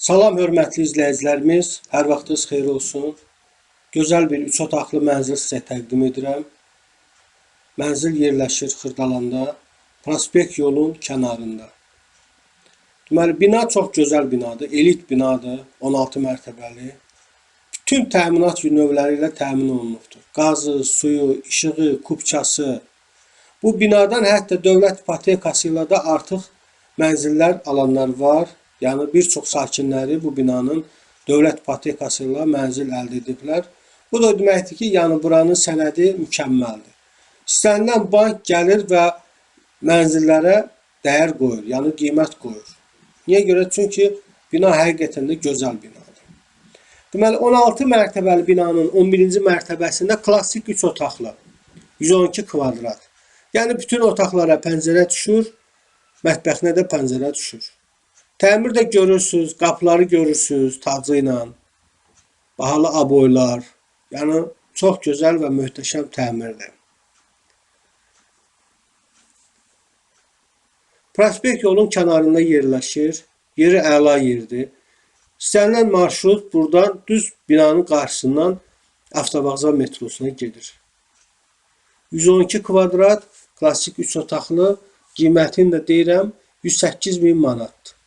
Salam hörmətli izləyicilərimiz, hər vaxtınız xeyir olsun. Gözəl bir üç otaqlı mənzil sizə təqdim edirəm. Mənzil yerləşir Xırdalanda, prospekt yolun kənarında. Deməli, bina çox gözəl binadır, elit binadır, 16 mərtəbəli. Bütün təminat növləri ilə təmin olunubdur. Qazı, suyu, işığı, kubçası. Bu binadan hətta dövlət ipotekası ilə də artıq mənzillər alanlar var. Yəni bir çox sakinləri bu binanın dövlət ipotekası ilə mənzil əldə ediblər. Bu da deməkdir ki, yəni buranın sənədi mükəmməldir. İstənilən bank gəlir və mənzillərə dəyər qoyur, yəni qiymət qoyur. Niyə görə? Çünki bina həqiqətən də gözəl binadır. Deməli 16 mərtəbəli binanın 11-ci mərtəbəsində klassik 3 otaqlı 112 kvadrat. Yəni bütün otaqlara pəncərə düşür, mətbəxinə də pəncərə düşür. Təmir də görürsüz, qapıları görürsüz tacı ilə. Bahalı aboylar. Yəni çox gözəl və möhtəşəm təmirdir. Prospekt yolun kənarında yerləşir. Yeri əla yerdir. İstənilən marşrut buradan düz binanın qarşısından avtovağzal metrosuna gedir. 112 kvadrat, klassik 3 otaqlı, qiymətini də deyirəm 108 min manatdır.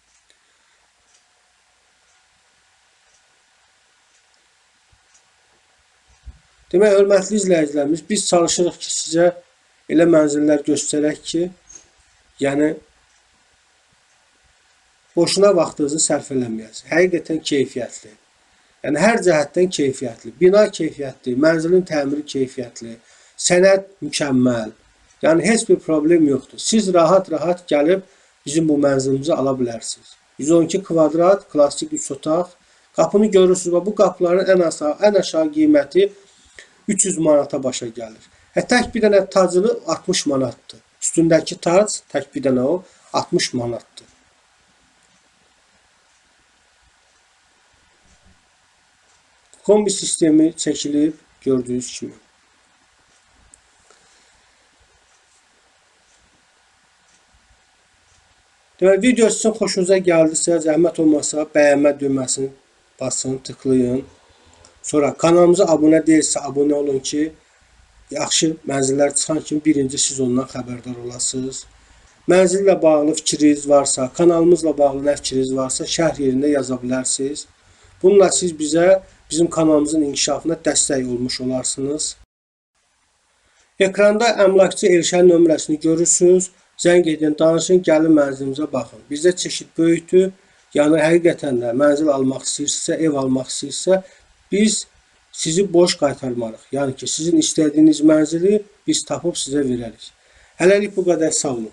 Demək, hörmətli izləyicilərimiz, biz çalışırıq ki, sizə elə mənzillər göstərək ki, yəni boşuna vaxtınızı sərf eləməyəsiniz. Həqiqətən keyfiyyətli. Yəni hər cəhətdən keyfiyyətli. Bina keyfiyyətli, mənzilin təmiri keyfiyyətli, sənəd mükəmməl. Yəni heç bir problem yoxdur. Siz rahat-rahat gəlib bizim bu mənzilimizi ala bilərsiniz. 112 kvadrat, klassik 3 otaq. Qapını görürsünüz və bu qapıların ən aşağı, ən aşağı qiyməti 300 manata başa gəlir. Hə tək bir dənə tacını 60 manatdır. Üstündəki tac tək bir dənə o 60 manatdır. Kombi sistemi çəkilib gördüyünüz kimi. Deməli, video sizin xoşunuza gəldisə, zəhmət olmasa bəyənmə düyməsini basın, tıklayın. Sonra kanalımıza abunə deyilsə, abunə olun ki, yaxşı mənzillər çıxan kimi birinci siz ondan xəbərdar olasınız. Mənzillə bağlı fikriniz varsa, kanalımızla bağlı nə fikriniz varsa, şərh yerində yaza bilərsiniz. Bununla siz bizə, bizim kanalımızın inkişafına dəstək olmuş olarsınız. Ekranda əmlakçı Elşən nömrəsini görürsünüz. Zəng edin, danışın, gəlin mənzilimizə baxın. Bizdə çeşid böyükdür. Yəni həqiqətən də mənzil almaq istəyirsinizsə, ev almaq istəyirsinizsə, biz sizi boş qaytarmarıq. Yəni ki, sizin istədiyiniz mənzili biz tapıb sizə verərik. Hələlik bu qədər sağ olun.